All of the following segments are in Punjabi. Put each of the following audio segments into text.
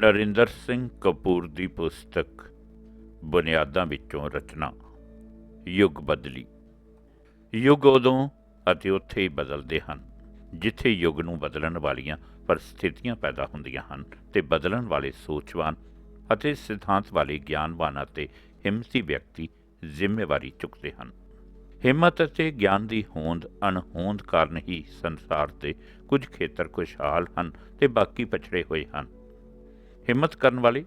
ਨਰਿੰਦਰ ਸਿੰਘ ਕਪੂਰ ਦੀ ਪੁਸਤਕ ਬੁਨਿਆਦਾਂ ਵਿੱਚੋਂ ਰਚਨਾ, ਯੁੱਗ ਬਦਲੀ। ਯੁੱਗ ਉਦੋਂ ਅਤੇ ਉੱਥੇ ਹੀ ਬਦਲਦੇ ਹਨ, ਜਿੱਥੇ ਯੁੱਗ ਨੂੰ ਬਦਲਣ ਵਾਲੀਆਂ ਪਰਿਸਥਿਤੀਆਂ ਪੈਦਾ ਹੁੰਦੀਆਂ ਹਨ ਤੇ ਬਦਲਣ ਵਾਲੇ ਸੋਚਵਾਨ ਅਤੇ ਸਿਧਾਂਤ ਵਾਲੇ ਗਿਆਨਵਾਨ ਅਤੇ ਹਿੰਮਤੀ ਵਿਅਕਤੀ ਜ਼ਿੰਮੇਵਾਰੀ ਚੁੱਕਦੇ ਹਨ। ਹਿੰਮਤ ਅਤੇ ਗਿਆਨ ਦੀ ਹੋਂਦ ਅਣਹੋਂਦ ਕਾਰਨ ਹੀ ਸੰਸਾਰ ਤੇ ਕੁਝ ਖੇਤਰ ਖੁਸ਼ਹਾਲ ਹਨ ਤੇ ਬਾਕੀ ਪਛੜੇ ਹੋਏ ਹਨ। ਹਿੰਮਤ ਕਰਨ ਵਾਲੇ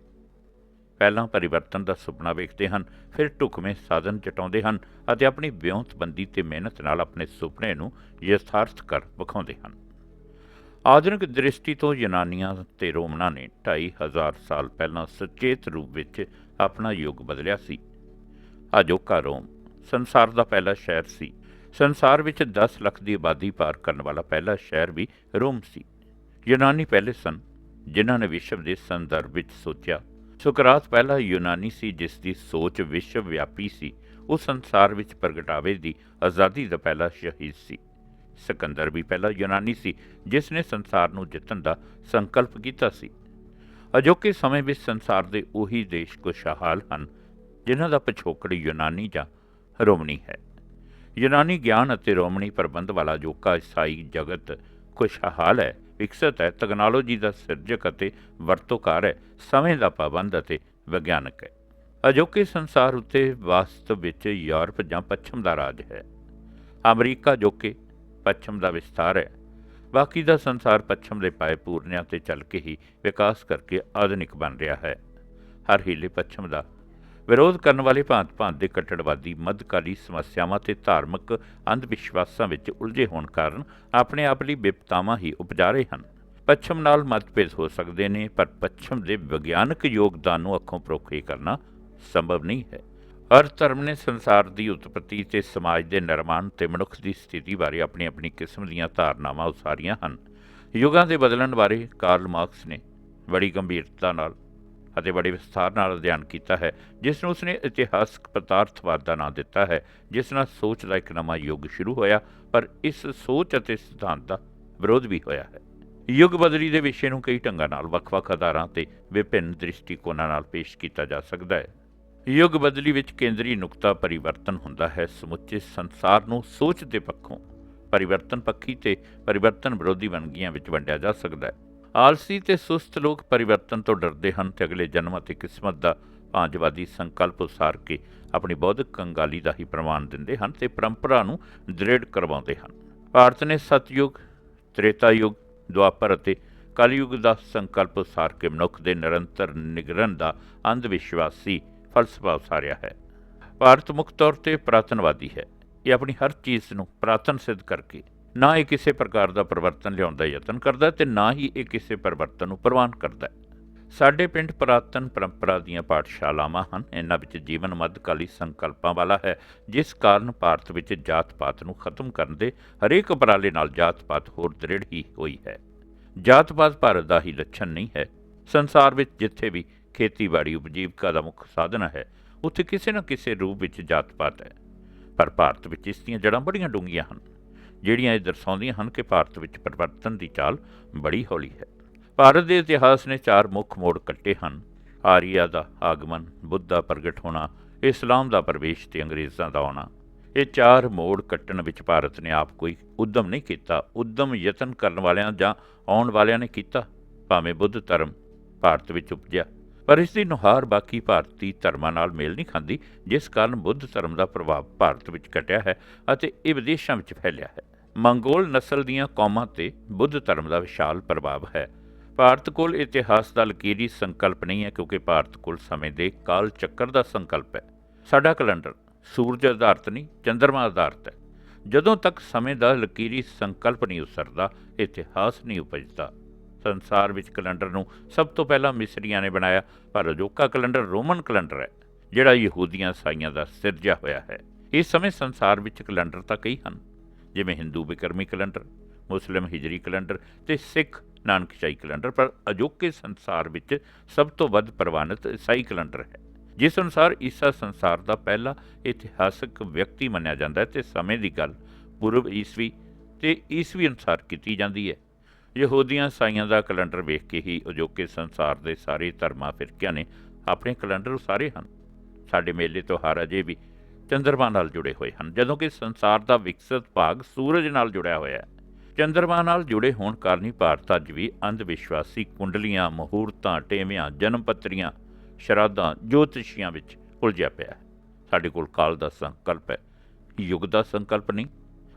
ਪਹਿਲਾਂ ਪਰਿਵਰਤਨ ਦਾ ਸੁਪਨਾ ਵੇਖਦੇ ਹਨ, ਫਿਰ ਢੁਕਵੇਂ ਸਾਧਨ ਜਟਾਉਂਦੇ ਹਨ ਅਤੇ ਆਪਣੀ ਵਿਉਂਤਬੰਦੀ ਤੇ ਮਿਹਨਤ ਨਾਲ ਆਪਣੇ ਸੁਪਨੇ ਨੂੰ ਯਥਾਰਥ ਕਰ ਵਿਖਾਉਂਦੇ ਹਨ। ਆਧੁਨਿਕ ਦ੍ਰਿਸ਼ਟੀ ਤੋਂ ਯੂਨਾਨੀਆਂ ਤੇ ਰੋਮਨਾਂ ਨੇ 2500 ਸਾਲ ਪਹਿਲਾਂ ਸੁਚੇਤ ਰੂਪ ਵਿੱਚ ਆਪਣਾ ਯੁੱਗ ਬਦਲਿਆ ਸੀ। ਅਜੋਕਾ ਰੋਮ ਸੰਸਾਰ ਦਾ ਪਹਿਲਾ ਸ਼ਹਿਰ ਸੀ। ਸੰਸਾਰ ਵਿੱਚ 10 ਲੱਖ ਦੀ ਆਬਾਦੀ ਪਾਰ ਕਰਨ ਵਾਲਾ ਪਹਿਲਾ ਸ਼ਹਿਰ ਵੀ ਰੋਮ ਸੀ। ਯੂਨਾਨੀ ਪਹਿਲੇ ਸਨ। ਜਿਨ੍ਹਾਂ ਨੇ ਵਿਸ਼ਵ ਦੇ ਸੰਦਰਭ ਵਿੱਚ ਸੋਚਿਆ। ਸੁਕਰਾਤ ਪਹਿਲਾ ਯੂਨਾਨੀ ਸੀ, ਜਿਸ ਦੀ ਸੋਚ ਵਿਸ਼ਵ ਵਿਆਪੀ ਸੀ। ਉਹ ਸੰਸਾਰ ਵਿੱਚ ਪ੍ਰਗਟਾਵੇ ਦੀ ਆਜ਼ਾਦੀ ਦਾ ਪਹਿਲਾ ਸ਼ਹੀਦ ਸੀ। ਸਿਕੰਦਰ ਵੀ ਪਹਿਲਾ ਯੂਨਾਨੀ ਸੀ, ਜਿਸ ਨੇ ਸੰਸਾਰ ਨੂੰ ਜਿੱਤਣ ਦਾ ਸੰਕਲਪ ਕੀਤਾ ਸੀ। ਅਜੋਕੇ ਸਮੇਂ ਵਿੱਚ ਸੰਸਾਰ ਦੇ ਉਹੀ ਦੇਸ਼ ਖੁਸ਼ਹਾਲ ਹਨ, ਜਿਨ੍ਹਾਂ ਦਾ ਪਿਛੋਕੜ ਯੂਨਾਨੀ ਜਾਂ ਰੋਮਣੀ ਹੈ। ਯੂਨਾਨੀ ਗਿਆਨ ਅਤੇ ਰੋਮਣੀ ਪ੍ਰਬੰਧ ਵਾਲਾ ਅਜੋਕਾ ਈਸਾਈ ਜਗਤ ਖੁਸ਼ਹਾਲ ਹੈ। ਵਿਕਸਿਤ ਹੈ, ਤਕਨਾਲੋਜੀ ਦਾ ਸਿਰਜਕ ਅਤੇ ਵਰਤੋਕਾਰ ਹੈ, ਸਮੇਂ ਦਾ ਪਾਬੰਦ ਅਤੇ ਵਿਗਿਆਨਕ ਹੈ। ਅਜੋਕੇ ਸੰਸਾਰ ਉੱਤੇ ਵਾਸਤਵ ਵਿੱਚ ਯੂਰਪ ਜਾਂ ਪੱਛਮ ਦਾ ਰਾਜ ਹੈ। ਅਮਰੀਕਾ ਜੋ ਕਿ ਪੱਛਮ ਦਾ ਵਿਸਤਾਰ ਹੈ। ਬਾਕੀ ਦਾ ਸੰਸਾਰ ਪੱਛਮ ਦੇ ਪਾਏ ਪੂਰਨਿਆਂ ਤੇ ਚੱਲ ਕੇ ਹੀ ਵਿਕਾਸ ਕਰਕੇ ਆਧੁਨਿਕ ਬਣ ਰਿਹਾ ਹੈ। ਹਰ ਹੀਲੇ ਪੱਛਮ ਦਾ ਵਿਰੋਧ ਕਰਨ ਵਾਲੇ ਭਾਂਤ-ਭਾਂਤ ਦੇ ਕੱਟੜਵਾਦੀ, ਮੱਧਕਾਲੀ ਸਮੱਸਿਆਵਾਂ ਤੇ ਧਾਰਮਿਕ ਅੰਧ ਵਿਸ਼ਵਾਸਾਂ ਵਿੱਚ ਉਲਝੇ ਹੋਣ ਕਾਰਨ ਆਪਣੇ ਆਪ ਲਈ ਵਿਪਤਾਵਾਂ ਹੀ ਉਪਜਾ ਰਹੇ ਹਨ। ਪੱਛਮ ਨਾਲ ਮਤਭੇਦ ਹੋ ਸਕਦੇ ਨੇ, ਪਰ ਪੱਛਮ ਦੇ ਵਿਗਿਆਨਕ ਯੋਗਦਾਨ ਨੂੰ ਅੱਖੋਂ ਪਰੋਖੇ ਕਰਨਾ ਸੰਭਵ ਨਹੀਂ ਹੈ। ਹਰ ਧਰਮ ਨੇ ਸੰਸਾਰ ਦੀ ਉਤਪਤੀ ਤੇ ਸਮਾਜ ਦੇ ਨਿਰਮਾਣ ਤੇ ਮਨੁੱਖ ਦੀ ਸਥਿਤੀ ਬਾਰੇ ਆਪਣੀ ਆਪਣੀ ਕਿਸਮ ਦੀਆਂ ਧਾਰਨਾਵਾਂ ਉਸਾਰੀਆਂ ਹਨ। ਯੁੱਗਾਂ ਦੇ ਬਦਲਣ ਬਾਰੇ ਕਾਰਲ ਮਾਰਕਸ ਨੇ ਬੜੀ ਗੰਭੀਰਤਾ ਨਾਲ ਅਤੇ ਬੜੇ ਵਿਸਥਾਰ ਨਾਲ ਅਧਿਐਨ ਕੀਤਾ ਹੈ, ਜਿਸ ਨੂੰ ਉਸਨੇ ਇਤਿਹਾਸਕ ਪਦਾਰਥਵਾਦ ਦਾ ਨਾਂ ਦਿੱਤਾ ਹੈ, ਜਿਸ ਨਾਲ ਸੋਚ ਦਾ ਇੱਕ ਨਵਾਂ ਯੁੱਗ ਸ਼ੁਰੂ ਹੋਇਆ, ਪਰ ਇਸ ਸੋਚ ਅਤੇ ਸਿਧਾਂਤ ਦਾ ਵਿਰੋਧ ਵੀ ਹੋਇਆ ਹੈ। ਯੁੱਗ ਬਦਲੀ ਦੇ ਵਿਸ਼ੇ ਨੂੰ ਕਈ ਢੰਗਾਂ ਨਾਲ ਵੱਖ-ਵੱਖ ਆਧਾਰਾਂ ਤੇ ਵਿਭਿੰਨ ਦ੍ਰਿਸ਼ਟੀਕੋਣਾਂ ਨਾਲ ਪੇਸ਼ ਕੀਤਾ ਜਾ ਸਕਦਾ ਹੈ। ਯੁੱਗ ਬਦਲੀ ਵਿੱਚ ਕੇਂਦਰੀ ਨੁਕਤਾ ਪਰਿਵਰਤਨ ਹੁੰਦਾ ਹੈ, ਸਮੁੱਚੇ ਸੰਸਾਰ ਨੂੰ ਸੋਚ ਦੇ ਪੱਖੋਂ ਪਰਿਵਰਤਨ ਪੱਖੀ ਤੇ ਪਰਿਵਰਤਨ ਵਿਰੋਧੀ ਵੰਨਗੀਆਂ ਵਿੱਚ ਵੰਡਿਆ ਜਾ ਸਕਦਾ ਹੈ। ਆਲਸੀ ਤੇ ਸੁਸਤ ਲੋਕ ਪਰਿਵਰਤਨ ਤੋਂ ਡਰਦੇ ਹਨ ਤੇ ਅਗਲੇ ਜਨਮ ਅਤੇ ਕਿਸਮਤ ਦਾ ਭਾਂਜਵਾਦੀ ਸੰਕਲਪ ਉਸਾਰ ਕੇ ਆਪਣੀ ਬੌਧਿਕ ਕੰਗਾਲੀ ਦਾ ਹੀ ਪ੍ਰਮਾਣ ਦਿੰਦੇ ਹਨ ਤੇ ਪਰੰਪਰਾ ਨੂੰ ਦ੍ਰਿੜ ਕਰਵਾਉਂਦੇ ਹਨ। ਭਾਰਤ ਨੇ ਸਤਯੁਗ ਤ੍ਰੇਤਾ ਯੁਗ ਦੁਆਪਰ ਅਤੇ ਕਲਯੁਗ ਦਾ ਸੰਕਲਪ ਉਸਾਰ ਕੇ ਮਨੁੱਖ ਦੇ ਨਿਰੰਤਰ ਨਿਗਰਨ ਦਾ ਅੰਧ ਵਿਸ਼ਵਾਸੀ ਫਲਸਫਾ ਉਸਾਰਿਆ ਹੈ। ਭਾਰਤ ਮੁੱਖ ਤੌਰ ਤੇ ਪ੍ਰਾਤਨਵਾਦੀ ਹੈ। ਇਹ ਆਪਣੀ ਹਰ ਚੀਜ਼ ਨੂੰ ਪ੍ਰਾਤਨ ਸਿੱਧ ਕਰਕੇ ਨਾ ਇਹ ਕਿਸੇ ਪ੍ਰਕਾਰ ਦਾ ਪਰਿਵਰਤਨ ਲਿਆਉਣ ਦਾ ਯਤਨ ਕਰਦਾ ਤੇ ਨਾ ਹੀ ਇਹ ਕਿਸੇ ਪਰਿਵਰਤਨ ਨੂੰ ਪ੍ਰਵਾਨ ਕਰਦਾ ਸਾਡੇ ਪਿੰਡ ਪ੍ਰਾਤਨ ਪਰੰਪਰਾ ਦੀਆਂ ਪਾਠਸ਼ਾਲਾਵਾਂ ਹਨ, ਇਹਨਾਂ ਵਿੱਚ ਜੀਵਨ ਮੱਧਕਾਲੀ ਸੰਕਲਪਾਂ ਵਾਲਾ ਹੈ, ਜਿਸ ਕਾਰਨ ਭਾਰਤ ਵਿੱਚ ਜਾਤ-ਪਾਤ ਨੂੰ ਖਤਮ ਕਰਨ ਦੇ ਹਰੇਕ ਉਪਰਾਲੇ ਨਾਲ ਜਾਤ-ਪਾਤ ਹੋਰ ਦ੍ਰਿੜ ਹੀ ਹੋਈ ਹੈ। ਜਾਤ-ਪਾਤ ਭਾਰਤ ਦਾ ਹੀ ਲੱਛਣ ਨਹੀਂ ਹੈ। ਸੰਸਾਰ ਵਿੱਚ ਜਿੱਥੇ ਵੀ ਖੇਤੀਬਾੜੀ ਉਪਜੀਵਕਾ ਦਾ ਮੁੱਖ ਸਾਧਨ ਹੈ, ਉੱਥੇ ਕਿਸੇ ਨਾ ਕਿਸੇ ਰੂਪ ਵਿੱਚ ਜਾਤ-ਪਾਤ ਹੈ। ਪਰ ਭਾਰਤ ਵਿੱਚ ਇਸ ਦੀਆਂ ਜੜ੍ਹਾਂ ਬੜੀਆਂ ਡੂੰਘੀਆਂ ਹਨ। ਜਿਹੜੀਆਂ ਇਹ ਦਰਸਾਉਂਦੀਆਂ ਹਨ ਕਿ ਭਾਰਤ ਵਿੱਚ ਪਰਿਵਰਤਨ ਦੀ ਚਾਲ ਬੜੀ ਹੌਲੀ ਹੈ। ਭਾਰਤ ਦੇ ਇਤਿਹਾਸ ਨੇ ਚਾਰ ਮੁੱਖ ਮੋੜ ਕੱਟੇ ਹਨ। ਆਰੀਆ ਦਾ ਆਗਮਨ, ਬੁੱਧ ਦਾ ਪ੍ਰਗਟ ਹੋਣਾ, ਇਸਲਾਮ ਦਾ ਪ੍ਰਵੇਸ਼ ਤੇ ਅੰਗਰੇਜ਼ਾਂ ਦਾ ਆਉਣਾ। ਇਹ ਚਾਰ ਮੋੜ ਕੱਟਣ ਵਿੱਚ ਭਾਰਤ ਨੇ ਆਪ ਕੋਈ ਉਦਮ ਨਹੀਂ ਕੀਤਾ। ਉਦਮ ਯਤਨ ਕਰਨ ਵਾਲਿਆਂ ਜਾਂ ਆਉਣ ਵਾਲਿਆਂ ਨੇ ਕੀਤਾ। ਭਾਵੇਂ ਬੁੱਧ ਧਰਮ ਭਾਰਤ ਵਿੱਚ ਉਪਜਿਆ, ਪਰ ਇਸ ਦੀ ਨੁਹਾਰ ਬਾਕੀ ਭਾਰਤੀ ਧਰਮਾਂ ਨਾਲ ਮੇਲ ਨਹੀਂ ਖਾਂਦੀ, ਜਿਸ ਕਾਰਨ ਬੁੱਧ ਧਰਮ ਦਾ ਪ੍ਰਭਾਵ ਭਾਰਤ ਵਿੱਚ ਘਟਿਆ ਹੈ ਅਤੇ ਇਹ ਵਿਦੇਸ਼ਾਂ ਵਿੱਚ ਫੈਲਿਆ ਹੈ। ਮੰਗੋਲ ਨਸਲ ਦੀਆਂ ਕੌਮਾਂ ਤੇ ਬੁੱਧ ਧਰਮ ਦਾ ਵਿਸ਼ਾਲ ਪ੍ਰਭਾਵ ਹੈ। ਭਾਰਤ ਕੋਲ ਇਤਿਹਾਸ ਦਾ ਲਕੀਰੀ ਸੰਕਲਪ ਨਹੀਂ ਹੈ ਕਿਉਂਕਿ ਭਾਰਤ ਕੋਲ ਸਮੇਂ ਦੇ ਕਾਲ ਚੱਕਰ ਦਾ ਸੰਕਲਪ ਹੈ। ਸਾਡਾ ਕੈਲੰਡਰ ਸੂਰਜ ਆਧਾਰਿਤ ਨਹੀਂ ਚੰ드ਰਮਾ ਆਧਾਰਿਤ ਹੈ। ਜਦੋਂ ਤੱਕ ਸਮੇਂ ਦਾ ਲਕੀਰੀ ਸੰਕਲਪ ਨਹੀਂ ਉਸਰਦਾ, ਇਤਿਹਾਸ ਨਹੀਂ ਉਪਜਦਾ। ਸੰਸਾਰ ਵਿੱਚ ਕੈਲੰਡਰ ਨੂੰ ਸਭ ਤੋਂ ਪਹਿਲਾਂ ਮਿਸਰੀਆਂ ਨੇ ਬਣਾਇਆ, ਪਰ ਅਜੋਕਾ ਕੈਲੰਡਰ ਰੋਮਨ ਕੈਲੰਡਰ ਹੈ, ਜਿਹੜਾ ਯਹੂਦੀਆਂ ਸਾਈਆਂ ਦਾ ਸਿਰਜਿਆ ਹੋਇਆ ਹੈ। ਇਸ ਸਮੇਂ ਸੰਸਾਰ ਵਿੱਚ ਕੈਲੰਡਰ ਤਾਂ ਕਈ ਹਨ। ਜਿਵੇਂ Hindu Bikrami calendar, Muslim Hijri calendar ਤੇ ਸਿੱਖ ਨਾਨਕਸ਼ਾਹੀ ਕੈਲੰਡਰ, ਪਰ ਅਜੋਕੇ ਸੰਸਾਰ ਵਿੱਚ ਸਭ ਤੋਂ ਵੱਧ ਪ੍ਰਵਾਨਿਤ ਈਸਾਈ ਕੈਲੰਡਰ ਹੈ। ਜਿਸ ਅਨੁਸਾਰ ਈਸਾ ਸੰਸਾਰ ਦਾ ਪਹਿਲਾ ਇਤਿਹਾਸਕ ਵਿਅਕਤੀ ਮੰਨਿਆ ਜਾਂਦਾ ਹੈ ਤੇ ਸਮੇਂ ਦੀ ਗੱਲ ਪੂਰਬ ਈਸਵੀ ਤੇ ਈਸਵੀ ਅਨੁਸਾਰ ਕੀਤੀ ਜਾਂਦੀ ਹੈ। ਯਹੂਦੀਆਂ ਈਸਾਈਆਂ ਦਾ ਕੈਲੰਡਰ ਵੇਖ ਕੇ ਹੀ ਅਜੋਕੇ ਸੰਸਾਰ ਦੇ ਸਾਰੇ ਧਰਮਾਂ ਫਿਰਕਿਆਂ ਨੇ ਆਪਣੇ ਕੈਲੰਡਰ ਉਸਾਰੇ ਹਨ। ਸਾਡੇ ਮੇਲੇ, ਤਿਉਹਾਰ ਅਜੇ ਵੀ ਚੰਦਰਮਾ ਨਾਲ ਜੁੜੇ ਹੋਏ ਹਨ। ਜਦੋਂ ਕਿ ਸੰਸਾਰ ਦਾ ਵਿਕਸਿਤ ਭਾਗ ਸੂਰਜ ਨਾਲ ਜੁੜਿਆ ਹੋਇਆ ਹੈ। ਚੰਦਰਮਾ ਨਾਲ ਜੁੜੇ ਹੋਣ ਕਾਰਨ ਹੀ ਭਾਰਤ ਅੱਜ ਵੀ ਅੰਧ ਵਿਸ਼ਵਾਸੀ ਕੁੰਡਲੀਆਂ, ਮਹੂਰਤਾਂ, ਟੇਵਿਆਂ, ਜਨਮ ਪੱਤਰੀਆਂ, ਸ਼ਰਾਧਾਂ, ਜੋਤਿਸ਼ੀਆਂ ਵਿੱਚ ਉਲਝਿਆ ਪਿਆ ਹੈ। ਸਾਡੇ ਕੋਲ ਕਾਲ ਦਾ ਸੰਕਲਪ ਹੈ। ਯੁੱਗ ਦਾ ਸੰਕਲਪ ਨਹੀਂ,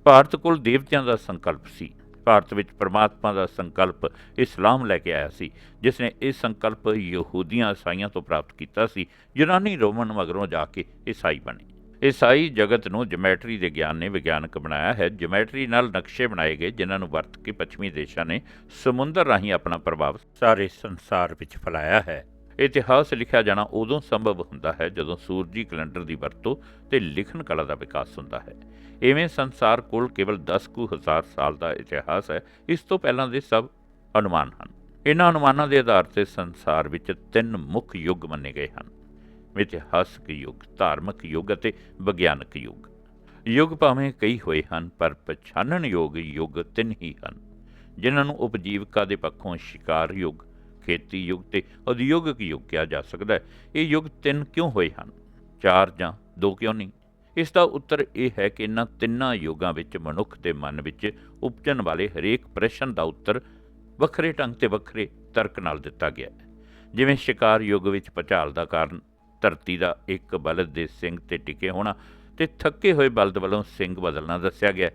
ਭਾਰਤ ਕੋਲ ਦੇਵਤਿਆਂ ਦਾ ਸੰਕਲਪ ਸੀ। ਭਾਰਤ ਵਿੱਚ ਪਰਮਾਤਮਾ ਦਾ ਸੰਕਲਪ ਇਸਲਾਮ ਲੈ ਕੇ ਆਇਆ ਸੀ ਜਿਸ ਨੇ ਇਹ ਸੰਕਲਪ ਯਹੂਦੀਆਂ ਈਸਾਈਆਂ ਤੋਂ ਪ੍ਰਾਪਤ ਕੀਤਾ ਸੀ। ਯੂਨਾਨੀ ਰੋਮਨ ਮਗਰੋਂ ਜਾ ਕੇ ਈਸਾਈ ਬਣੇ। ਈਸਾਈ ਜਗਤ ਨੂੰ ਜਿਓਮੈਟਰੀ ਦੇ ਗਿਆਨ ਨੇ ਵਿਗਿਆਨਕ ਬਣਾਇਆ ਹੈ। ਜਿਓਮੈਟਰੀ ਨਾਲ ਨਕਸ਼ੇ ਬਣਾਏ ਗਏ, ਜਿਨ੍ਹਾਂ ਨੂੰ ਵਰਤ ਕੇ ਪੱਛਮੀ ਦੇਸ਼ਾਂ ਨੇ ਸਮੁੰਦਰ ਰਾਹੀਂ ਆਪਣਾ ਪ੍ਰਭਾਵ ਸਾਰੇ ਸੰਸਾਰ ਵਿੱਚ ਫੈਲਾਇਆ ਹੈ। ਇਤਿਹਾਸ ਲਿਖਿਆ ਜਾਣਾ ਉਦੋਂ ਸੰਭਵ ਹੁੰਦਾ ਹੈ ਜਦੋਂ ਸੂਰਜੀ ਕੈਲੰਡਰ ਦੀ ਵਰਤੋਂ ਤੇ ਲਿਖਣ ਕਲਾ ਦਾ ਵਿਕਾਸ ਹੁੰਦਾ ਹੈ। ਇਵੇਂ ਸੰਸਾਰ ਕੋਲ ਕੇਵਲ 10 ਕੁ ਹਜ਼ਾਰ ਸਾਲ ਦਾ ਇਤਿਹਾਸ ਹੈ। ਇਸ ਤੋਂ ਪਹਿਲਾਂ ਦੇ ਸਭ ਅਨੁਮਾਨ ਹਨ। ਇਹਨਾਂ ਅਨੁਮਾਨਾਂ ਦੇ ਆਧਾਰ ਤੇ ਸੰਸਾਰ ਵਿੱਚ ਤਿੰਨ ਮੁੱਖ ਯੁੱਗ ਮੰਨੇ ਗਏ ਹਨ। ਇਤਿਹਾਸਕ ਯੁੱਗ, ਧਾਰਮਿਕ ਯੁੱਗ ਅਤੇ ਵਿਗਿਆਨਕ ਯੁੱਗ। ਯੁੱਗ ਭਾਵੇਂ ਕਈ ਹੋਏ ਹਨ, ਪਰ ਪਛਾਣਨ ਯੋਗ ਯੁੱਗ ਤਿੰਨ ਹੀ ਹਨ, ਜਿਨ੍ਹਾਂ ਨੂੰ ਉਪਜੀਵਕਾ ਦੇ ਪੱਖੋਂ ਸ਼ਿਕਾਰ ਯੁੱਗ, ਖੇਤੀ ਯੁੱਗ ਤੇ ਉਦਯੋਗਿਕ ਯੁੱਗ ਕਿਹਾ ਜਾ ਸਕਦਾ ਹੈ। ਇਹ ਯੁੱਗ ਤਿੰਨ ਕਿਉਂ ਹੋਏ ਹਨ? ਚਾਰ ਜਾਂ ਦੋ ਕਿਉਂ ਨਹੀਂ? ਇਸ ਦਾ ਉੱਤਰ ਇਹ ਹੈ ਕਿ ਇਹਨਾਂ ਤਿੰਨਾਂ ਯੁੱਗਾਂ ਵਿੱਚ ਮਨੁੱਖ ਦੇ ਮਨ ਵਿੱਚ ਉਪਜਣ ਵਾਲੇ ਹਰੇਕ ਪ੍ਰਸ਼ਨ ਦਾ ਉੱਤਰ ਵੱਖਰੇ ਢੰਗ ਤੇ ਵੱਖਰੇ ਤਰਕ ਨਾਲ ਦਿੱਤਾ ਗਿਆ ਹੈ। ਜਿਵੇਂ ਸ਼ਿਕਾਰ ਯੁੱਗ ਵਿੱਚ ਪਚਾਲ ਦਾ ਕਾਰਨ ਧਰਤੀ ਦਾ ਇੱਕ ਬਲਦ ਦੇ ਸਿੰਘ ਤੇ ਟਿਕੇ ਹੋਣਾ ਤੇ ਥੱਕੇ ਹੋਏ ਬਲਦ ਵੱਲੋਂ ਸਿੰਘ ਬਦਲਣਾ ਦੱਸਿਆ ਗਿਆ।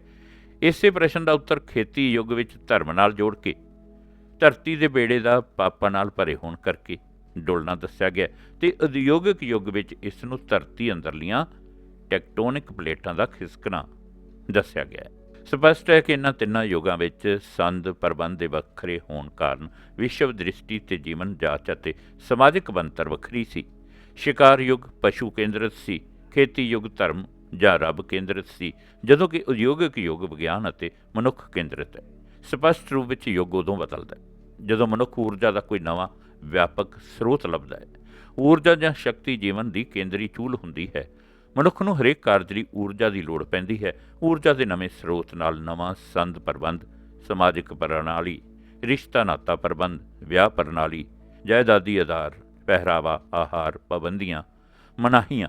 ਇਸੇ ਪ੍ਰਸ਼ਨ ਦਾ ਉੱਤਰ ਖੇਤੀ ਯੁੱਗ ਵਿੱਚ ਧਰਮ ਨਾਲ ਜੋੜ ਕੇ, ਧਰਤੀ ਦੇ ਬੇੜੇ ਦਾ ਪਾਪਾਂ ਨਾਲ ਭਰੇ ਹੋਣ ਕਰਕੇ ਡੁੱਲਣਾ ਦੱਸਿਆ ਗਿਆ ਹੈ ਤੇ ਉਦਯੋਗਿਕ ਯੁੱਗ ਵਿੱਚ ਇਸ ਨੂੰ ਧਰਤੀ ਅੰਦਰਲੀਆਂ ਟੈਕਟੋਨਿਕ ਪਲੇਟਾਂ ਦਾ ਖਿਸਕਣਾ ਦੱਸਿਆ ਗਿਆ। ਹੈ ਸਪਸ਼ਟ ਹੈ ਕਿ ਇਹਨਾਂ ਤਿੰਨਾਂ ਯੁੱਗਾਂ ਵਿੱਚ ਸੰਦ, ਪ੍ਰਬੰਧ ਦੇ ਵੱਖਰੇ ਹੋਣ ਕਾਰਨ ਵਿਸ਼ਵ ਦ੍ਰਿਸ਼ਟੀ ਤੇ ਜੀਵਨ ਜਾਚ ਅਤੇ ਸਮਾਜਿਕ ਬਣਤਰ ਵੱਖਰੀ ਸੀ। ਸ਼ਿਕਾਰ ਯੁੱਗ ਪਸ਼ੂ ਕੇਂਦਰਿਤ ਸੀ ਖੇਤੀ ਯੁੱਗ ਧਰਮ ਜਾਂ ਰੱਬ ਕੇਂਦਰਿਤ ਸੀ, ਜਦੋਂ ਕਿ ਉਦਯੋਗਿਕ ਯੁੱਗ ਵਿਗਿਆਨ ਅਤੇ ਮਨੁੱਖ ਕੇਂਦਰਿਤ ਹੈ। ਸਪਸ਼ਟ ਰੂਪ ਵਿੱਚ ਯੁੱਗ ਉਦੋਂ ਬਦਲਦਾ ਹੈ, ਜਦੋਂ ਮਨੁੱਖ ਊਰਜਾ ਦਾ ਕੋਈ ਨਵਾਂ ਵਿਆਪਕ ਸਰੋਤ ਲੱਭਦਾ ਹੈ। ਊਰਜਾ ਜਾਂ ਸ਼ਕਤੀ ਜੀਵਨ ਦੀ ਕੇਂਦਰੀ ਚੂਲ ਹੁੰਦੀ ਹੈ। ਮਨੁੱਖ ਨੂੰ ਹਰੇਕ ਕਾਰਜ ਲਈ ਊਰਜਾ ਦੀ ਲੋੜ ਪੈਂਦੀ ਹੈ। ਊਰਜਾ ਦੇ ਨਵੇਂ ਸਰੋਤ ਨਾਲ ਨਵਾਂ ਸੰਦ ਪ੍ਰਬੰਧ, ਸਮਾਜਿਕ ਪ੍ਰਣਾਲੀ ਰਿਸ਼ਤਾ ਨਾਤਾ ਪ੍ਰਬੰਧ, ਵਿਆਹ ਪ੍ਰਣਾਲੀ, ਜਾਇਦਾਦੀ ਆਧਾਰ ਪਹਿਰਾਵਾ, ਆਹਾਰ, ਪਾਬੰਦੀਆਂ, ਮਨਾਹੀਆਂ,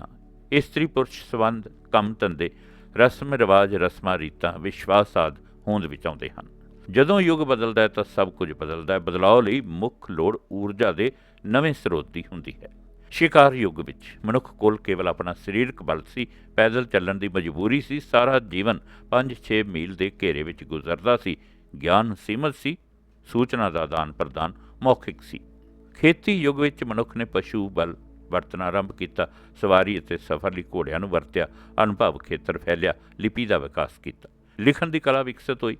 ਇਸਤਰੀ ਪੁਰਸ਼ ਸੰਬੰਧ, ਕੰਮ ਧੰਦੇ, ਰਸਮ ਰਿਵਾਜ, ਰਸਮਾਂ, ਰੀਤਾਂ, ਵਿਸ਼ਵਾਸ ਆਦਿ ਹੋਂਦ ਵਿੱਚ ਆਉਂਦੇ ਹਨ। ਜਦੋਂ ਯੁੱਗ ਬਦਲਦਾ ਹੈ ਤਾਂ ਸਭ ਕੁਝ ਬਦਲਦਾ ਹੈ। ਬਦਲਾਅ ਲਈ ਮੁੱਖ ਲੋੜ ਊਰਜਾ ਦੇ ਨਵੇਂ ਸਰੋਤ ਦੀ ਹੁੰਦੀ ਹੈ। ਸ਼ਿਕਾਰ ਯੁੱਗ ਵਿੱਚ ਮਨੁੱਖ ਕੋਲ ਕੇਵਲ ਆਪਣਾ ਸਰੀਰਕ ਬਲ ਸੀ, ਪੈਦਲ ਚੱਲਣ ਦੀ ਮਜਬੂਰੀ ਸੀ, ਸਾਰਾ ਜੀਵਨ 5-6 ਮੀਲ ਦੇ ਘੇਰੇ ਵਿੱਚ ਗੁਜ਼ਰਦਾ ਸੀ, ਗਿਆਨ ਸੀਮਤ ਸੀ, ਸੂਚਨਾ ਦਾ ਆਦਾਨ ਪ੍ਰਦਾਨ ਮੌਖਿਕ ਸੀ। ਖੇਤੀ ਯੁੱਗ ਵਿੱਚ ਮਨੁੱਖ ਨੇ ਪਸ਼ੂ ਬਲ ਵਰਤਣਾ ਆਰੰਭ ਕੀਤਾ, ਸਵਾਰੀ ਅਤੇ ਸਫ਼ਰ ਲਈ ਘੋੜਿਆਂ ਨੂੰ ਵਰਤਿਆ, ਅਨੁਭਵ ਖੇਤਰ ਫੈਲਿਆ, ਲਿਪੀ ਦਾ ਵਿਕਾਸ ਕੀਤਾ। ਲਿਖਣ ਦੀ ਕਲਾ ਵਿਕਸਿਤ ਹੋਈ।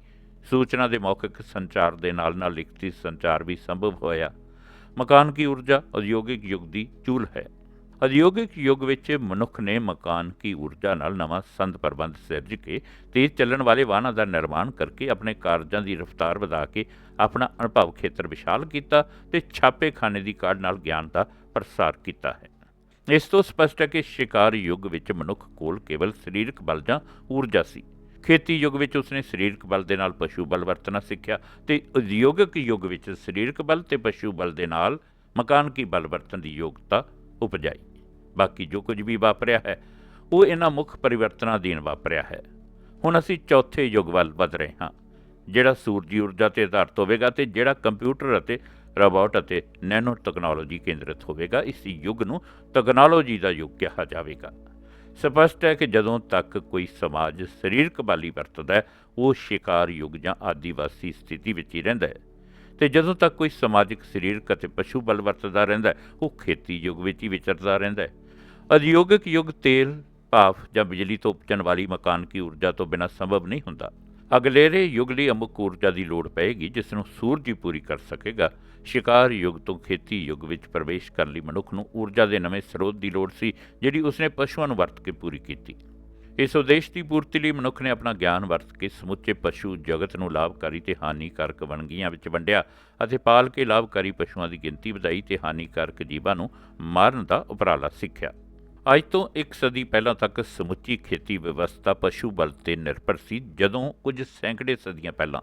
ਸੂਚਨਾ ਦੇ ਮੌਖਿਕ ਸੰਚਾਰ ਦੇ ਨਾਲ ਨਾਲ ਲਿਖਤੀ ਸੰਚਾਰ ਵੀ ਸੰਭਵ ਹੋਇਆ। ਮਕਾਨ ਕੀ ਊਰਜਾ ਉਦਯੋਗਿਕ ਯੁੱਗ ਦੀ ਚੂਲ ਹੈ। ਉਦਯੋਗਿਕ ਯੁੱਗ ਵਿੱਚ ਮਨੁੱਖ ਨੇ ਮਕਾਨ ਕੀ ਊਰਜਾ ਨਾਲ ਨਵਾਂ ਸੰਦ ਪ੍ਰਬੰਧ ਸਿਰਜ ਕੇ ਤੇਜ਼ ਚੱਲਣ ਵਾਲੇ ਵਾਹਨਾਂ ਦਾ ਨਿਰਮਾਣ ਕਰਕੇ ਆਪਣੇ ਕਾਰਜਾਂ ਦੀ ਰਫ਼ਤਾਰ ਵਧਾ ਕੇ ਆਪਣਾ ਅਨੁਭਵ ਖੇਤਰ ਵਿਸ਼ਾਲ ਕੀਤਾ ਤੇ ਛਾਪੇਖਾਨੇ ਦੀ ਕਾਢ ਨਾਲ ਗਿਆਨ ਦਾ ਪ੍ਰਸਾਰ ਕੀਤਾ ਹੈ। ਇਸ ਤੋਂ ਸਪਸ਼ਟ ਹੈ ਕਿ ਸ਼ਿਕਾਰ ਯੁੱਗ ਵਿੱਚ ਮਨੁੱਖ ਕੋਲ ਕੇਵਲ ਸਰੀਰਕ ਬਲ ਜਾਂ ਊਰਜਾ ਸੀ। ਖੇਤੀ ਯੁੱਗ ਵਿੱਚ ਉਸਨੇ ਸਰੀਰਕ ਬਲ ਦੇ ਨਾਲ ਪਸ਼ੂ ਬਲ ਵਰਤਣਾ ਸਿੱਖਿਆ ਤੇ ਉਦਯੋਗਿਕ ਯੁੱਗ ਵਿੱਚ ਸਰੀਰਕ ਬਲ ਤੇ ਪਸ਼ੂ ਬਲ ਦੇ ਨਾਲ ਮਕਾਨ ਕੀ ਬਲ ਵਰਤਣ ਦੀ ਯੋਗਤਾ ਉਪਜਾਈ। ਬਾਕੀ ਜੋ ਕੁਝ ਵੀ ਵਾਪਰਿਆ ਹੈ, ਉਹ ਇਹਨਾਂ ਮੁੱਖ ਪਰਿਵਰਤਨਾਂ ਅਧੀਨ ਵਾਪਰਿਆ ਹੈ। ਹੁਣ ਅਸੀਂ ਚੌਥੇ ਯੁੱਗ ਵੱਲ ਵਧ ਰਹੇ ਹਾਂ, ਜਿਹੜਾ ਸੂਰਜੀ ਊਰਜਾ ਤੇ ਆਧਾਰਿਤ ਹੋਵੇਗਾ ਤੇ ਜਿਹੜਾ ਕੰਪਿਊਟਰ ਅਤੇ ਰੋਬੋਟ ਅਤੇ ਨੈਨੋ ਟੈਕਨੋਲੋਜੀ ਕੇਂਦਰਿਤ ਹੋਵੇਗਾ, ਇਸ ਯੁੱਗ ਨੂੰ ਟੈਕਨੋਲੋਜੀ ਦਾ ਯੁੱਗ ਕਿਹਾ ਜਾਵੇਗਾ। ਸਪਸ਼ਟ ਹੈ ਕਿ ਜਦੋਂ ਤੱਕ ਕੋਈ ਸਮਾਜ ਸਰੀਰਕ ਬਾਲੀ ਵਰਤਦਾ ਹੈ, ਉਹ ਸ਼ਿਕਾਰ ਯੁੱਗ ਜਾਂ ਆਦੀਵਾਸੀ ਸਥਿਤੀ ਵਿੱਚ ਹੀ ਰਹਿੰਦਾ ਹੈ। ਤੇ ਜਦੋਂ ਤੱਕ ਕੋਈ ਸਮਾਜਿਕ, ਸਰੀਰਕ ਅਤੇ ਪਸ਼ੂ ਬਲ ਵਰਤਦਾ ਰਹਿੰਦਾ ਉਹ ਖੇਤੀ ਯੁੱਗ ਵਿੱਚ ਹੀ ਵਿਚਰਦਾ ਰਹਿੰਦਾ ਹੈ। ਉਦਯੋਗਿਕ ਯੁੱਗ ਤੇਲ, ਭਾਫ ਜਾਂ ਬਿਜਲੀ ਤੋਂ ਉਪਜਣ ਵਾਲੀ ਮਕਾਨ ਕੀ ਊਰਜਾ ਤੋਂ ਬਿਨਾਂ ਸੰਭਵ ਨਹੀਂ ਹੁੰਦਾ। ਅਗਲੇਰੇ ਯੁੱਗ ਲਈ ਅਮੁਕ ਊਰਜਾ ਦੀ ਲੋੜ ਪਏਗੀ, ਜਿਸ ਨੂੰ ਸੂਰਜ ਹੀ ਪੂਰੀ ਕਰ ਸਕੇਗਾ। ਸ਼ਿਕਾਰ ਯੁੱਗ ਤੋਂ ਖੇਤੀ ਯੁੱਗ ਵਿੱਚ ਪ੍ਰਵੇਸ਼ ਕਰਨ ਲਈ ਮਨੁੱਖ ਨੂੰ ਊਰਜਾ ਦੇ ਨਵੇਂ ਸਰੋਤ ਦੀ ਲੋੜ ਸੀ, ਜਿਹੜੀ ਉਸਨੇ ਪਸ਼ੂਆਂ ਨੂੰ ਵਰਤ ਕੇ ਪੂਰੀ ਕੀਤੀ। ਇਸ ਉਦੇਸ਼ ਦੀ ਪੂਰਤੀ ਲਈ ਮਨੁੱਖ ਨੇ ਆਪਣਾ ਗਿਆਨ ਵਰਤ ਕੇ ਸਮੁੱਚੇ ਪਸ਼ੂ ਜਗਤ ਨੂੰ ਲਾਭਕਾਰੀ ਤੇ ਹਾਨੀਕਾਰਕ ਵੰਨਗੀਆਂ ਵਿੱਚ ਵੰਡਿਆ ਅਤੇ ਪਾਲ ਕੇ ਲਾਭਕਾਰੀ ਪਸ਼ੂਆਂ ਦੀ ਗਿਣਤੀ ਵਧਾਈ ਤੇ ਹਾਨੀਕਾਰਕ ਜੀਵਾਂ ਨੂੰ ਮਾਰਨ ਦਾ ਉਪਰਾਲਾ ਸਿੱਖਿਆ। ਅੱਜ ਤੋਂ ਇੱਕ ਸਦੀ ਪਹਿਲਾਂ ਤੱਕ ਸਮੁੱਚੀ ਖੇਤੀ ਵਿਵਸਥਾ ਪਸ਼ੂ ਬਲ ਤੇ ਨਿਰਭਰ ਸੀ, ਜਦੋਂ ਕੁਝ ਸੈਂਕੜੇ ਸਦੀਆਂ ਪਹਿਲਾਂ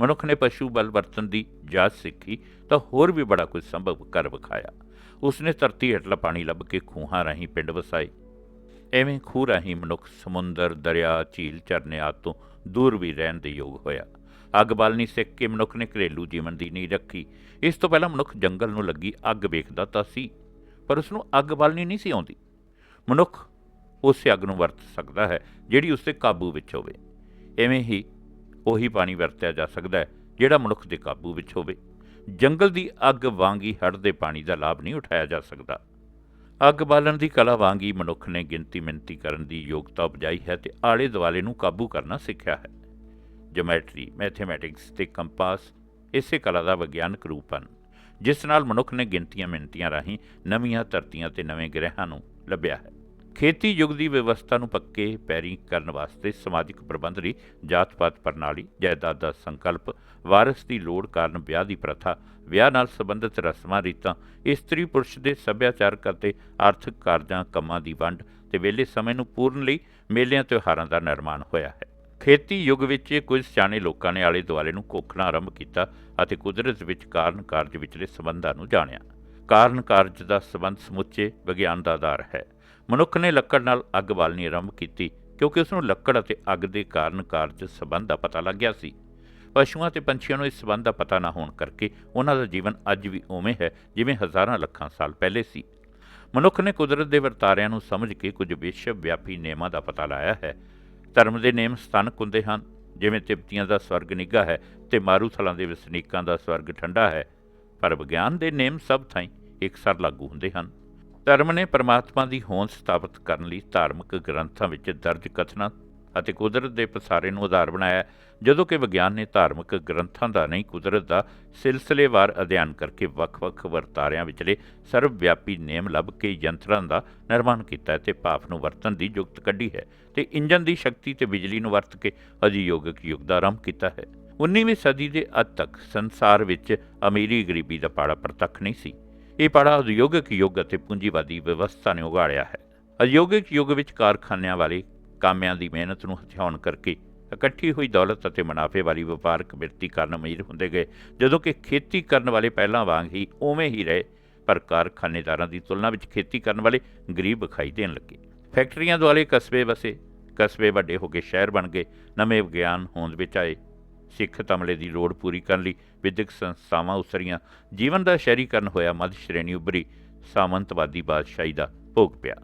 ਮਨੁੱਖ ਨੇ ਪਸ਼ੂ ਬਲ ਵਰਤਨ ਦੀ ਜਾਚ ਸਿੱਖੀ ਤਾਂ ਹੋਰ ਵੀ ਬੜਾ ਕੁਝ ਸੰਭਵ ਕਰ ਵਿਖਾਇਆ। ਉਸਨੇ ਧਰਤੀ ਹੇਠਲਾ ਪਾਣੀ ਲੱਭ ਕੇ ਖੂਹਾਂ ਰਾਹੀਂ ਪਿੰਡ ਵਸਾਏ। ਐਵੇਂ ਖੂਹ ਰਾਹੀਂ ਮਨੁੱਖ ਸਮੁੰਦਰ, ਦਰਿਆ, ਝੀਲ, ਝਰਨੇ ਆਦਿ ਤੋਂ ਦੂਰ ਵੀ ਰਹਿਣ ਦੇ ਯੋਗ ਹੋਇਆ। ਅੱਗ ਬਾਲਣੀ ਸਿੱਖ ਕੇ ਮਨੁੱਖ ਨੇ ਘਰੇਲੂ ਜੀਵਨ ਦੀ ਨੀਂਹ ਰੱਖੀ। ਇਸ ਤੋਂ ਪਹਿਲਾਂ ਮਨੁੱਖ ਜੰਗਲ ਨੂੰ ਲੱਗੀ ਅੱਗ ਵੇਖਦਾ ਤਾਂ ਸੀ, ਪਰ ਉਸ ਨੂੰ ਅੱਗ ਬਾਲਣੀ ਨਹੀਂ ਸੀ ਆਉਂਦੀ। ਮਨੁੱਖ ਉਸੇ ਅੱਗ ਨੂੰ ਵਰਤ ਸਕਦਾ ਹੈ, ਜਿਹੜੀ ਉਸ ਦੇ ਕਾਬੂ ਵਿੱਚ ਹੋਵੇ। ਐਵੇਂ ਹੀ ਉਹੀ ਪਾਣੀ ਵਰਤਿਆ ਜਾ ਸਕਦਾ ਹੈ, ਜਿਹੜਾ ਮਨੁੱਖ ਦੇ ਕਾਬੂ ਵਿੱਚ ਹੋਵੇ। ਜੰਗਲ ਦੀ ਅੱਗ ਵਾਂਗੀ ਹੜ੍ਹ ਦੇ ਪਾਣੀ ਦਾ ਲਾਭ ਨਹੀਂ ਉਠਾਇਆ ਜਾ ਸਕਦਾ। ਅੱਗ ਬਾਲਣ ਦੀ ਕਲਾ ਵਾਂਗੀ ਮਨੁੱਖ ਨੇ ਗਿਣਤੀ ਮਿੰਤੀ ਕਰਨ ਦੀ ਯੋਗਤਾ ਉਪਜਾਈ ਹੈ ਤੇ ਆਲੇ ਦੁਆਲੇ ਨੂੰ ਕਾਬੂ ਕਰਨਾ ਸਿੱਖਿਆ ਹੈ। ਜਿਓਮੈਟਰੀ ਮੈਥਮੈਟਿਕਸ ਤੇ ਕੰਪਾਸ ਇਸੇ ਕਲਾ ਦਾ ਵਿਗਿਆਨਕ ਰੂਪ ਹਨ, ਜਿਸ ਨਾਲ ਮਨੁੱਖ ਨੇ ਗਿਣਤੀਆਂ ਮਿੰਤੀਆਂ ਰਾਹੀਂ ਨਵੀਆਂ ਧਰਤੀਆਂ ਤੇ ਨਵੇਂ ਗ੍ਰਹਿਾਂ ਨੂੰ ਲੱਭਿਆ। ਹੈ ਖੇਤੀ ਯੁੱਗ ਦੀ ਵਿਵਸਥਾ ਨੂੰ ਪੱਕੇ ਪੈਰੀ ਕਰਨ ਵਾਸਤੇ ਸਮਾਜਿਕ ਪ੍ਰਬੰਧ ਲਈ ਜਾਤ-ਪਾਤ ਪ੍ਰਣਾਲੀ, ਜਾਇਦਾਦ ਦਾ ਸੰਕਲਪ, ਵਾਰਸ ਦੀ ਲੋੜ ਕਾਰਨ ਵਿਆਹ ਦੀ ਪ੍ਰਥਾ, ਵਿਆਹ ਨਾਲ ਸੰਬੰਧਿਤ ਰਸਮਾਂ, ਰੀਤਾਂ, ਇਸਤਰੀ ਪੁਰਸ਼ ਦੇ ਸੱਭਿਆਚਾਰਕ ਅਤੇ ਆਰਥਿਕ ਕਾਰਜਾਂ, ਕੰਮਾਂ ਦੀ ਵੰਡ ਤੇ ਵੇਲੇ ਸਮੇਂ ਨੂੰ ਪੂਰਨ ਲਈ ਮੇਲਿਆਂ, ਤਿਉਹਾਰਾਂ ਦਾ ਨਿਰਮਾਣ ਹੋਇਆ ਹੈ। ਖੇਤੀ ਯੁੱਗ ਵਿੱਚ ਕੁਝ ਸਿਆਣੇ ਲੋਕਾਂ ਨੇ ਆਲੇ ਦੁਆਲੇ ਨੂੰ ਕੋਖਣਾ ਆਰੰਭ ਕੀਤਾ ਅਤੇ ਕੁਦਰਤ ਵਿੱਚ ਕਾਰਨ ਕਾਰਜ ਵਿਚਲੇ ਸੰਬੰਧਾਂ ਨੂੰ ਜਾਣਿਆ। ਕਾਰਨ ਕਾਰਜ ਦਾ ਸੰਬੰਧ ਸਮੁੱਚੇ ਵਿਗਿਆਨ ਦਾ ਆਧਾਰ ਹੈ। ਮਨੁੱਖ ਨੇ ਲੱਕੜ ਨਾਲ ਅੱਗ ਬਾਲਣੀ ਆਰੰਭ ਕੀਤੀ ਕਿਉਂਕਿ ਉਸ ਨੂੰ ਲੱਕੜ ਅਤੇ ਅੱਗ ਦੇ ਕਾਰਨ ਕਾਰਜ ਸੰਬੰਧ ਦਾ ਪਤਾ ਲੱਗ ਗਿਆ ਸੀ। ਪਸ਼ੂਆਂ ਤੇ ਪੰਛੀਆਂ ਨੂੰ ਇਸ ਸੰਬੰਧ ਦਾ ਪਤਾ ਨਾ ਹੋਣ ਕਰਕੇ ਉਹਨਾਂ ਦਾ ਜੀਵਨ ਅੱਜ ਵੀ ਉਵੇਂ ਹੈ ਜਿਵੇਂ ਹਜ਼ਾਰਾਂ ਲੱਖਾਂ ਸਾਲ ਪਹਿਲੇ ਸੀ। ਮਨੁੱਖ ਨੇ ਕੁਦਰਤ ਦੇ ਵਰਤਾਰਿਆਂ ਨੂੰ ਸਮਝ ਕੇ ਕੁਝ ਵਿਸ਼ਵ ਵਿਆਪੀ ਨੇਮਾਂ ਦਾ ਪਤਾ ਲਾਇਆ ਹੈ। ਧਰਮ ਦੇ ਨੇਮ ਸਥਾਨਕ ਹੁੰਦੇ ਹਨ, ਜਿਵੇਂ ਤਿਬਤੀਆਂ ਦਾ ਸਵਰਗ ਨਿੱਘਾ ਹੈ ਤੇ ਮਾਰੂਥਲਾਂ ਦੇ ਵਸਨੀਕਾਂ ਦਾ ਸਵਰਗ ਠੰਡਾ ਹੈ। ਪਰ ਵਿਗਿਆਨ ਦੇ ਨੇਮ ਸਭ ਥਾਈਂ ਇਕਸਰ ਲਾਗੂ ਹੁੰਦੇ ਹਨ। ਧਰਮ ਨੇ ਪਰਮਾਤਮਾ ਦੀ ਹੋਂਦ ਸਥਾਪਿਤ ਕਰਨ ਲਈ ਧਾਰਮਿਕ ਗ੍ਰੰਥਾਂ ਵਿੱਚ ਦਰਜ ਕਥਨਾਂ ਅਤੇ ਕੁਦਰਤ ਦੇ ਪਸਾਰੇ ਨੂੰ ਆਧਾਰ ਬਣਾਇਆ ਜਦੋਂ ਕਿ ਵਿਗਿਆਨ ਨੇ ਧਾਰਮਿਕ ਗ੍ਰੰਥਾਂ ਦਾ ਨਹੀਂ, ਕੁਦਰਤ ਦਾ ਸਿਲਸਿਲੇਵਾਰ ਅਧਿਐਨ ਕਰਕੇ ਵੱਖ-ਵੱਖ ਵਰਤਾਰਿਆਂ ਵਿਚਲੇ ਸਰਵ ਵਿਆਪੀ ਨੇਮ ਲੱਭ ਕੇ ਯੰਤਰਾਂ ਦਾ ਨਿਰਮਾਣ ਕੀਤਾ ਹੈ ਤੇ ਭਾਫ ਨੂੰ ਵਰਤਣ ਦੀ ਯੁਕਤ ਕੱਢੀ ਹੈ ਤੇ ਇੰਜਨ ਦੀ ਸ਼ਕਤੀ ਤੇ ਬਿਜਲੀ ਨੂੰ ਵਰਤ ਕੇ ਅਧਿਯੋਗਿਕ ਯੁੱਗ ਦਾ ਆਰੰਭ ਕੀਤਾ ਹੈ। 19ਵੀਂ ਸਦੀ ਦੇ ਅੱਧ ਤੱਕ ਸੰਸਾਰ ਵਿੱਚ ਅਮੀਰੀ ਗਰੀਬੀ ਦਾ ਪਾੜਾ ਪ੍ਰਤੱਖ ਨਹੀਂ ਸੀ। ਇਹ ਪਾੜਾ ਉਦਯੋਗਿਕ ਯੁੱਗ ਅਤੇ ਪੂੰਜੀਵਾਦੀ ਵਿਵਸਥਾ ਨੇ ਉਗਾੜਿਆ ਹੈ। ਉਦਯੋਗਿਕ ਯੁੱਗ ਵਿੱਚ ਕਾਰਖਾਨਿਆਂ ਵਾਲੇ ਕਾਮਿਆਂ ਦੀ ਮਿਹਨਤ ਨੂੰ ਹਥਿਆਉਣ ਕਰਕੇ ਇਕੱਠੀ ਹੋਈ ਦੌਲਤ ਅਤੇ ਮੁਨਾਫੇ ਵਾਲੀ ਵਪਾਰਕ ਬਿਰਤੀ ਕਰਨ ਅਮੀਰ ਹੁੰਦੇ ਗਏ, ਜਦੋਂ ਕਿ ਖੇਤੀ ਕਰਨ ਵਾਲੇ ਪਹਿਲਾਂ ਵਾਂਗ ਹੀ ਉਵੇਂ ਹੀ ਰਹੇ, ਪਰ ਕਾਰਖਾਨੇਦਾਰਾਂ ਦੀ ਤੁਲਨਾ ਵਿੱਚ ਖੇਤੀ ਕਰਨ ਵਾਲੇ ਗਰੀਬ ਵਿਖਾਈ ਦੇਣ ਲੱਗੇ। ਫੈਕਟਰੀਆਂ ਦੁਆਲੇ ਕਸਬੇ ਵਸੇ, ਕਸਬੇ ਵੱਡੇ ਹੋ ਕੇ ਸ਼ਹਿਰ ਬਣ ਗਏ, ਨਵੇਂ ਵਿਗਿਆਨ ਹੋਂਦ ਵਿੱਚ ਆਏ ਸਿੱਖ ਤਮਲੇ ਦੀ ਲੋੜ ਪੂਰੀ ਕਰਨ ਲਈ ਵਿਦਿਅਕ ਸੰਸਥਾਵਾਂ ਉਸਰੀਆਂ। ਜੀਵਨ ਦਾ ਸ਼ਹਿਰੀਕਰਨ ਹੋਇਆ ਮੱਧ ਸ਼੍ਰੇਣੀ ਉੱਭਰੀ ਸਾਮੰਤਵਾਦੀ ਬਾਦਸ਼ਾਹੀ ਦਾ ਭੋਗ ਪਿਆ।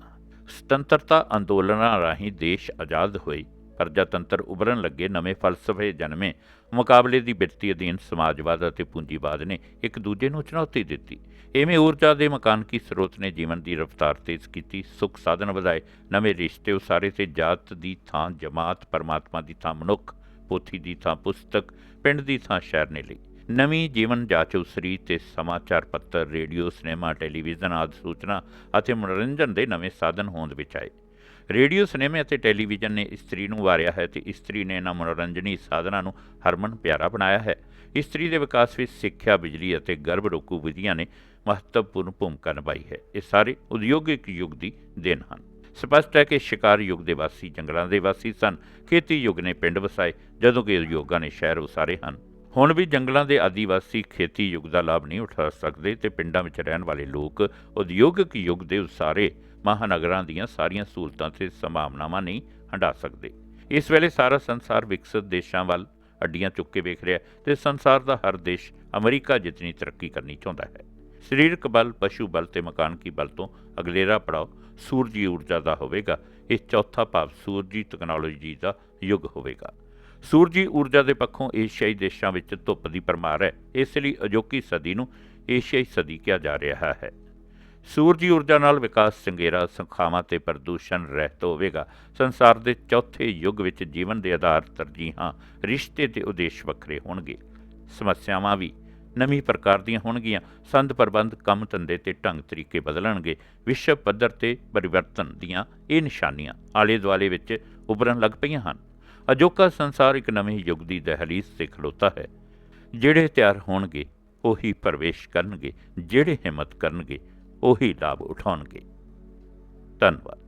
ਸੁਤੰਤਰਤਾ ਅੰਦੋਲਨਾਂ ਰਾਹੀਂ ਦੇਸ਼ ਆਜ਼ਾਦ ਹੋਏ। ਪ੍ਰਜਾਤੰਤਰ ਉਭਰਨ ਲੱਗੇ ਨਵੇਂ ਫਲਸਫੇ ਜਨਮੇ। ਮੁਕਾਬਲੇ ਦੀ ਬਿਰਤੀ ਅਧੀਨ ਸਮਾਜਵਾਦ ਅਤੇ ਪੂੰਜੀਵਾਦ ਨੇ ਇੱਕ ਦੂਜੇ ਨੂੰ ਚੁਣੌਤੀ ਦਿੱਤੀ। ਐਵੇਂ ਊਰਜਾ ਦੇ ਮਕਾਨਕੀ ਸਰੋਤ ਨੇ ਜੀਵਨ ਦੀ ਰਫ਼ਤਾਰ ਤੇਜ਼ ਕੀਤੀ, ਸੁਖ ਸਾਧਨ ਵਧਾਏ। ਨਵੇਂ ਰਿਸ਼ਤੇ ਉਸਾਰੇ ਤੇ ਜਾਤ ਦੀ ਥਾਂ ਜਮਾਤ ਪਰਮਾਤਮਾ ਦੀ ਥਾਂ ਮਨੁੱਖ ਪੋਥੀ ਦੀ ਥਾਂ ਪੁਸਤਕ, ਪਿੰਡ ਦੀ ਥਾਂ ਸ਼ਹਿਰ ਨੇ ਲਈ। ਨਵੀਂ ਜੀਵਨ ਜਾਚ ਉਸਰੀ ਤੇ ਸਮਾਚਾਰ ਪੱਤਰ, ਰੇਡੀਓ, ਸਿਨੇਮਾ, ਟੈਲੀਵਿਜ਼ਨ ਆਦਿ ਸੂਚਨਾ ਅਤੇ ਮਨੋਰੰਜਨ ਦੇ ਨਵੇਂ ਸਾਧਨ ਹੋਂਦ ਵਿੱਚ ਆਏ। ਰੇਡੀਓ, ਸਿਨੇਮੇ ਅਤੇ ਟੈਲੀਵਿਜ਼ਨ ਨੇ ਇਸਤਰੀ ਨੂੰ ਵਾਰਿਆ ਹੈ ਤੇ ਇਸਤਰੀ ਨੇ ਇਹਨਾਂ ਮਨੋਰੰਜਨੀ ਸਾਧਨਾਂ ਨੂੰ ਹਰਮਨ ਪਿਆਰਾ ਬਣਾਇਆ ਹੈ। ਇਸਤਰੀ ਦੇ ਵਿਕਾਸ ਵਿੱਚ ਸਿੱਖਿਆ, ਬਿਜਲੀ ਅਤੇ ਗਰਭ ਰੋਕੂ ਵਿਧੀਆਂ ਨੇ ਮਹੱਤਵਪੂਰਨ ਭੂਮਿਕਾ ਨਿਭਾਈ ਹੈ। ਇਹ ਸਾਰੇ ਉਦਯੋਗਿਕ ਯੁੱਗ ਦੀ ਦੇਣ ਹਨ। ਸਪਸ਼ਟ ਹੈ ਕਿ ਸ਼ਿਕਾਰ ਯੁੱਗ ਦੇ ਵਾਸੀ ਜੰਗਲਾਂ ਦੇ ਵਾਸੀ ਸਨ। ਖੇਤੀ ਯੁੱਗ ਨੇ ਪਿੰਡ ਵਸਾਏ, ਜਦੋਂ ਕਿ ਉਦਯੋਗਾਂ ਨੇ ਸ਼ਹਿਰ ਉਸਾਰੇ ਹਨ। ਹੁਣ ਵੀ ਜੰਗਲਾਂ ਦੇ ਆਦੀਵਾਸੀ ਖੇਤੀ ਯੁੱਗ ਦਾ ਲਾਭ ਨਹੀਂ ਉਠਾ ਸਕਦੇ ਤੇ ਪਿੰਡਾਂ ਵਿੱਚ ਰਹਿਣ ਵਾਲੇ ਲੋਕ ਉਦਯੋਗਿਕ ਯੁੱਗ ਦੇ ਉਸਾਰੇ ਮਹਾਨਗਰਾਂ ਦੀਆਂ ਸਾਰੀਆਂ ਸਹੂਲਤਾਂ ਤੇ ਸੰਭਾਵਨਾਵਾਂ ਨਹੀਂ ਹੰਡਾ ਸਕਦੇ। ਇਸ ਵੇਲੇ ਸਾਰਾ ਸੰਸਾਰ ਵਿਕਸਿਤ ਦੇਸ਼ਾਂ ਵੱਲ ਅੱਡੀਆਂ ਚੁੱਕ ਕੇ ਵੇਖ ਰਿਹਾ ਤੇ ਸੰਸਾਰ ਦਾ ਹਰ ਦੇਸ਼ ਅਮਰੀਕਾ ਜਿਤਨੀ ਤਰੱਕੀ ਕਰਨੀ ਚਾਹੁੰਦਾ ਹੈ। ਸਰੀਰਕ ਬਲ, ਪਸ਼ੂ ਬਲ ਤੇ ਮਕਾਨਕੀ ਬਲ ਤੋਂ ਅਗਲੇਰਾ ਪੜਾਓ। ਸੂਰਜੀ ਊਰਜਾ ਦਾ ਹੋਵੇਗਾ, ਇਹ ਚੌਥਾ ਭਾਵ ਸੂਰਜੀ ਟੈਕਨੋਲੋਜੀ ਦਾ ਯੁੱਗ ਹੋਵੇਗਾ। ਸੂਰਜੀ ਊਰਜਾ ਦੇ ਪੱਖੋਂ ਏਸ਼ੀਆਈ ਦੇਸ਼ਾਂ ਵਿੱਚ ਧੁੱਪ ਦੀ ਪਰਮਾਰ ਹੈ, ਇਸ ਲਈ ਅਜੋਕੀ ਸਦੀ ਨੂੰ ਏਸ਼ੀਆਈ ਸਦੀ ਕਿਹਾ ਜਾ ਰਿਹਾ ਹੈ। ਸੂਰਜੀ ਊਰਜਾ ਨਾਲ ਵਿਕਾਸ ਚੰਗੇਰਾ ਸੰਖਾਵਾਂ ਤੇ ਪ੍ਰਦੂਸ਼ਣ ਰਹਿਤ ਹੋਵੇਗਾ। ਸੰਸਾਰ ਦੇ ਚੌਥੇ ਯੁੱਗ ਵਿੱਚ ਜੀਵਨ ਦੇ ਆਧਾਰ ਤਰਜੀਹਾਂ, ਰਿਸ਼ਤੇ ਤੇ ਉਦੇਸ਼ ਵੱਖਰੇ ਹੋਣਗੇ। ਸਮੱਸਿਆਵਾਂ ਵੀ ਨਵੀਂ ਪ੍ਰਕਾਰ ਦੀਆਂ ਹੋਣਗੀਆਂ। ਸੰਦ ਪ੍ਰਬੰਧ ਕੰਮ ਧੰਦੇ ਤੇ ਢੰਗ ਤਰੀਕੇ ਬਦਲਣਗੇ। ਵਿਸ਼ਵ ਪੱਧਰ ਤੇ ਪਰਿਵਰਤਨ ਦੀਆਂ ਇਹ ਨਿਸ਼ਾਨੀਆਂ ਆਲੇ ਦੁਆਲੇ ਵਿੱਚ ਉਭਰਨ ਲੱਗ ਪਈਆਂ ਹਨ। ਅਜੋਕਾ ਸੰਸਾਰ ਇੱਕ ਨਵੇਂ ਯੁੱਗ ਦੀ ਦਹਲੀਜ਼ ਤੇ ਖਲੋਤਾ ਹੈ। ਜਿਹੜੇ ਤਿਆਰ ਹੋਣਗੇ, ਉਹੀ ਪ੍ਰਵੇਸ਼ ਕਰਨਗੇ। ਜਿਹੜੇ ਹਿੰਮਤ ਕਰਨਗੇ, ਉਹੀ ਲਾਭ ਉਠਾਉਣਗੇ। ਧੰਨਵਾਦ।